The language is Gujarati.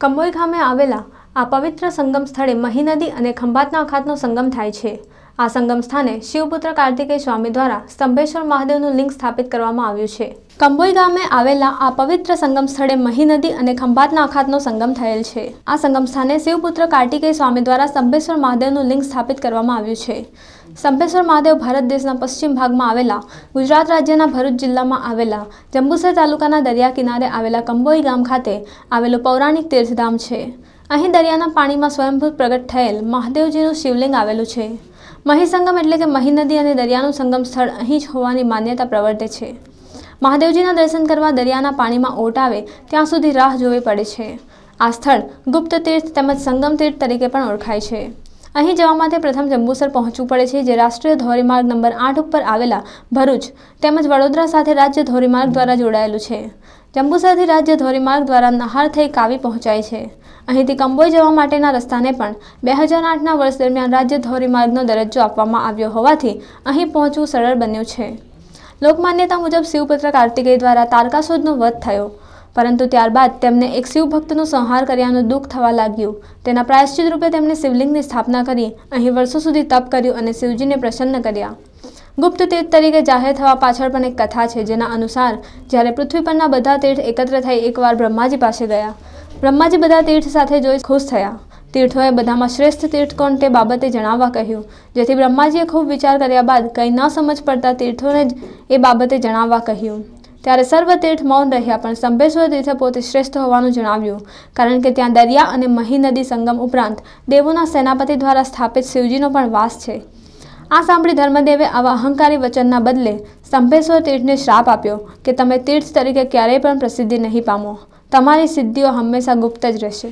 કંબોઈ ગામે આવેલા આ પવિત્ર સંગમ સ્થળે મહી નદી અને ખંભાતના અખાતનો સંગમ થાય છે. આ સંગમ સ્થાને શિવપુત્ર કાર્તિકેય સ્વામી દ્વારા સ્તંભેશ્વર મહાદેવનું લિંગ સ્થાપિત કરવામાં આવ્યું છે. કંબોઈ ગામે આવેલા આ પવિત્ર સંગમ સ્થળે મહી નદી અને ખંભાતના અખાતનો સંગમ થયેલ છે. આ સંગમ સ્થાને શિવપુત્ર કાર્તિકેય સ્વામી દ્વારા સ્તંભેશ્વર મહાદેવનું લિંગ સ્થાપિત કરવામાં આવ્યું છે. સંભેશ્વર મહાદેવ ભારત દેશના પશ્ચિમ ભાગમાં આવેલા ગુજરાત રાજ્યના ભરૂચ જિલ્લામાં આવેલા જંબુસર તાલુકાના દરિયા કિનારે આવેલા કંબોઈ ગામ ખાતે આવેલું પૌરાણિક તીર્થધામ છે. અહીં દરિયાના પાણીમાં સ્વયંભૂત પ્રગટ થયેલ મહાદેવજીનું શિવલિંગ આવેલું છે. મહીસંગમ એટલે કે મહી નદી અને દરિયાનું સંગમ સ્થળ અહીં જ હોવાની માન્યતા પ્રવર્તે છે. મહાદેવજીના દર્શન કરવા દરિયાના પાણીમાં ઓટ આવે ત્યાં સુધી રાહ જોવી પડે છે. આ સ્થળ ગુપ્ત તીર્થ તેમજ સંગમ તીર્થ તરીકે પણ ઓળખાય છે. અહીં જવા માટે પ્રથમ જંબુસર પહોંચવું પડે છે, જે રાષ્ટ્રીય ધોરીમાર્ગ નંબર આઠ ઉપર આવેલા ભરૂચ તેમજ વડોદરા સાથે રાજ્ય ધોરીમાર્ગ દ્વારા જોડાયેલું છે. જંબુસરથી રાજ્ય ધોરીમાર્ગ દ્વારા નહાર થઈ કાવી પહોંચાય છે. અહીંથી કંબોઈ જવા માટેના રસ્તાને પણ બે હજાર આઠના વર્ષ દરમિયાન રાજ્ય ધોરીમાર્ગનો દરજ્જો આપવામાં આવ્યો હોવાથી અહીં પહોંચવું સરળ બન્યું છે. લોકમાન્યતા મુજબ શિવપુત્ર કાર્તિકેય દ્વારા તારકાસુરનો વધ થયો. પરંતુ ત્યારબાદ તેમને એક શિવભક્તનો સંહાર કર્યાનું દુઃખ થવા લાગ્યું. તેના પ્રાયશ્ચિત રૂપે તેમણે શિવલિંગની સ્થાપના કરી, અહીં વર્ષો સુધી તપ કર્યું અને શિવજીને પ્રસન્ન કર્યા. ગુપ્ત તીર્થ તરીકે જાહેર થવા પાછળ પણ એક કથા છે, જેના અનુસાર, જ્યારે પૃથ્વી પરના બધા તીર્થ એકત્ર થઈ એકવાર બ્રહ્માજી પાસે ગયા, બ્રહ્માજી બધા તીર્થ સાથે જોઈ ખુશ થયા. તીર્થોએ બધામાં શ્રેષ્ઠ તીર્થ કોણ તે બાબતે જણાવવા કહ્યું. જેથી બ્રહ્માજીએ ખૂબ વિચાર કર્યા બાદ કંઈ ન સમજ પડતા તીર્થોને જ એ બાબતે જણાવવા કહ્યું. ત્યારે સર્વતીર્થ મૌન રહ્યા, પણ સંભેશ્વર તીર્થ પોતે શ્રેષ્ઠ હોવાનું જણાવ્યું. કારણ કે ત્યાં દરિયા અને મહી નદી સંગમ ઉપરાંત દેવોના સેનાપતિ દ્વારા સ્થાપિત શિવજીનો પણ વાસ છે. આ સાંભળી ધર્મદેવે આવા અહંકારી વચનના બદલે સંભેશ્વર તીર્થને શ્રાપ આપ્યો કે તમે તીર્થ તરીકે ક્યારેય પણ પ્રસિદ્ધિ નહીં પામો. તમારી સિદ્ધિઓ હંમેશા ગુપ્ત જ રહેશે.